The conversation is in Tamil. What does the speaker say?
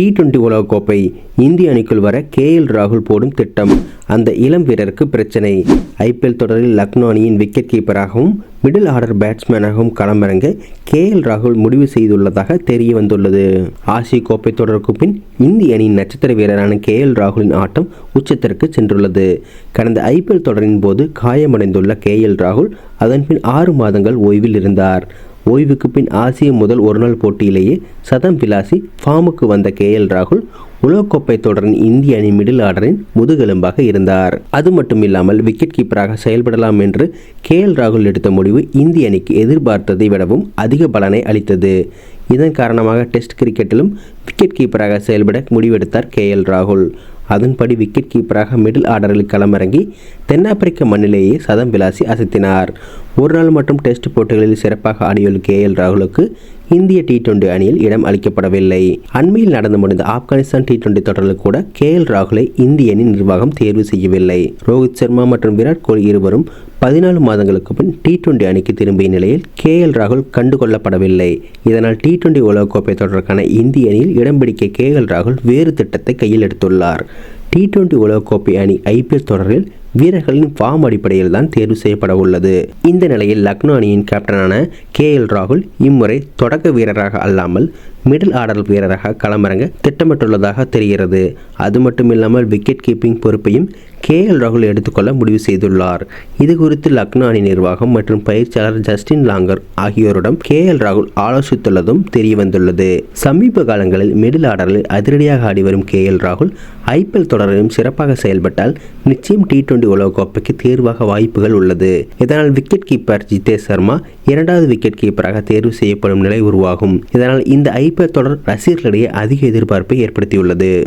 டி டுவெண்டி உலகக்கோப்பை இந்திய அணிக்குள் வர கே எல் ராகுல் போடும் திட்டம். அந்த இளம் வீரருக்கு பிரச்சனை. ஐபிஎல் தொடரில் லக்னோ அணியின் விக்கெட் கீப்பராகவும் மிடில் ஆர்டர் பேட்ஸ்மேனாகவும் களமிறங்க கே எல் ராகுல் முடிவு செய்துள்ளதாக தெரிய வந்துள்ளது. ஆசிய கோப்பை தொடருக்கு பின் இந்திய அணியின் நட்சத்திர வீரரான கே எல் ராகுலின் ஆட்டம் உச்சத்திற்கு சென்றுள்ளது. கடந்த ஐபிஎல் தொடரின் போது காயமடைந்துள்ள கே எல் ராகுல் அதன்பின் ஆறு மாதங்கள் ஓய்வில் இருந்தார். ஓய்வுக்கு பின் ஆசிய முதல் ஒருநாள் போட்டியிலேயே சதம் பிலாசி ஃபார்முக்கு வந்த கே எல் ராகுல் உலகக்கோப்பை தொடரின் இந்திய அணி மிடில் ஆர்டரின் முதுகெலும்பாக இருந்தார். அது மட்டும் இல்லாமல் விக்கெட் கீப்பராக செயல்படலாம் என்று கே எல் ராகுல் எடுத்த முடிவு இந்திய அணிக்கு எதிர்பார்த்ததை விடவும் அதிக பலனை அளித்தது. இதன் காரணமாக டெஸ்ட் கிரிக்கெட்டிலும் விக்கெட் கீப்பராக செயல்பட முடிவெடுத்தார் கே எல் ராகுல். அதன்படி விக்கெட் கீப்பராக மிடில் ஆர்டரில் களமிறங்கி தென்னாப்பிரிக்க மண்ணிலேயே சதம் விளாசி அசத்தினார். ஒருநாள் மற்றும் டெஸ்ட் போட்டிகளில் சிறப்பாக ஆடியுள்ள கே எல் ராகுலுக்கு இந்திய டி டுவெண்டி அணியில் இடம் அளிக்கப்படவில்லை. அண்மையில் நடந்து முடிந்த ஆப்கானிஸ்தான் டி டுவெண்டி தொடரில் கூட கே எல் ராகுலை இந்திய அணி நிர்வாகம் தேர்வு செய்யவில்லை. ரோஹித் சர்மா மற்றும் விராட் கோலி இருவரும் பதினாலு மாதங்களுக்கு பின் டி டுவெண்டி அணிக்கு திரும்பிய நிலையில் கே எல் ராகுல் கண்டுகொள்ளப்படவில்லை. இதனால் டி டுவெண்டி உலகக்கோப்பை தொடருக்கான இந்திய அணியில் இடம் பிடிக்க கே எல் ராகுல் வேறு திட்டத்தை கையில் எடுத்துள்ளார். டி டுவெண்டி உலகக்கோப்பை அணி ஐபிஎல் தொடரில் வீரர்களின் ஃபார்ம் அடிப்படையில் தான் தேர்வு செய்யப்பட உள்ளது. இந்த நிலையில் லக்னோ அணியின் கேப்டனான கே எல் ராகுல் இம்முறை தொடக்க வீரராக அல்லாமல் மிடில் ஆர்டர் வீரராக களமிறங்க திட்டமிட்டுள்ளதாக தெரிகிறது. அது மட்டுமில்லாமல் விக்கெட் கீப்பிங் பொறுப்பையும் கே எல் ராகுல் எடுத்துக்கொள்ள முடிவு செய்துள்ளார். இது குறித்து லக்னோ அணி நிர்வாகம் மற்றும் பயிற்சியாளர் ஜஸ்டின் லாங்கர் ஆகியோரிடம் கே எல் ராகுல் ஆலோசித்துள்ளதும் தெரிய வந்துள்ளது சமீப காலங்களில் மிடில் ஆர்டரில் அதிரடியாக ஆடி வரும் கே எல் ராகுல் ஐபிஎல் தொடர் தொடரையும் சிறப்பாக செயல்பட்டால் நிச்சயம் டி டுவெண்டி உலகக்கோப்பைக்கு தேர்வாக வாய்ப்புகள் உள்ளது. இதனால் விக்கெட் கீப்பர் ஜிதேஷ் சர்மா இரண்டாவது விக்கெட் கீப்பராக தேர்வு செய்யப்படும் நிலை உருவாகும். இதனால் இந்த ஐபிஎல் தொடர் ரசிகர்களிடையே அதிக எதிர்பார்ப்பை ஏற்படுத்தியுள்ளது.